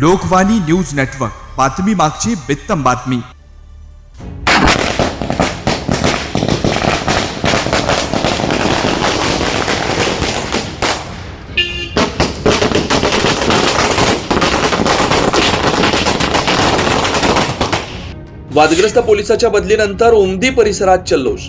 Lokvani news network. बातमी मागची बित्तम बातमी. वादग्रस्त पोलिसाच्या बदलीनंतर उमदी परिसरात चल्लोष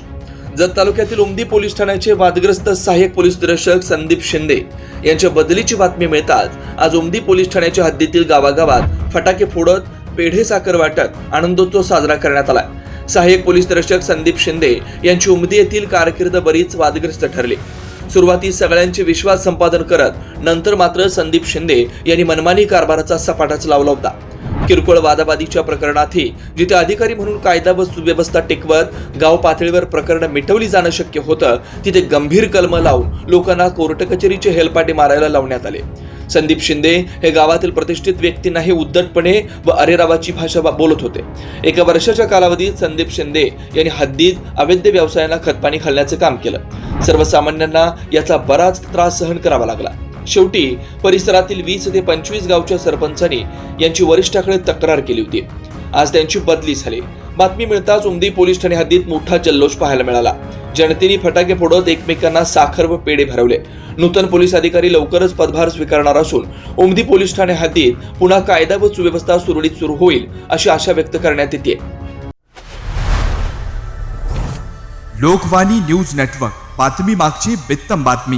जत तालुक्यातील उमदी पोलीस ठाण्याचे वादग्रस्त सहाय्यक पोलीस निरीक्षक संदीप शिंदे यांच्या बदलीची बातमी मिळताच आज उमदी पोलीस ठाण्याच्या हद्दीतील गावागावात फटाके फोडत पेढे साखर वाटत आनंदोत्सव साजरा करण्यात आला सहाय्यक पोलीस निरीक्षक संदीप शिंदे यांची उमदी येथील कारकीर्द बरीच वादग्रस्त ठरली. सुरुवातीस सगळ्यांचे विश्वास संपादन करत नंतर मात्र संदीप शिंदे यांनी मनमानी कारभाराचा सपाटाच लावला होता. किरकोळ वादावादीच्या प्रकरणातही जिथे अधिकारी म्हणून कायदा व सुव्यवस्था टिकवत गाव पातळीवर प्रकरणं मिटवली जाणं शक्य होतं तिथे गंभीर कलम लावून लोकांना कोर्ट कचेरीचे हेलपाटे मारायला लावण्यात आले. संदीप शिंदे हे गावातील प्रतिष्ठित व्यक्तींनाही उद्धटपणे व अरेरावाची भाषा बोलत होते. एका वर्षाच्या कालावधीत संदीप शिंदे यांनी हद्दीत अवैध व्यवसायांना खतपाणी घालण्याचे काम केलं. सर्वसामान्यांना याचा बराच त्रास सहन करावा लागला. शेवटी परिसरातील वीस ते पंचवीस गावच्या सरपंचांनी यांची वरिष्ठाकडे तक्रार केली होती. आज त्यांची बदली झाली. बातमी मिळताच उमदी पोलीस ठाणे हद्दीत मोठा जल्लोष पाहायला मिळाला. जनतेने फटाके फोडत एकमेकांना साखर व पेढे भरवले. नूतन पोलीस अधिकारी लवकरच पदभार स्वीकारणार असून उमदी पोलीस ठाणे हद्दीत पुन्हा कायदा व सुव्यवस्था सुरळीत सुरू होईल अशी आशा व्यक्त करण्यात येते. Lokvani news network. बातमी मागची बित्तम बातमी.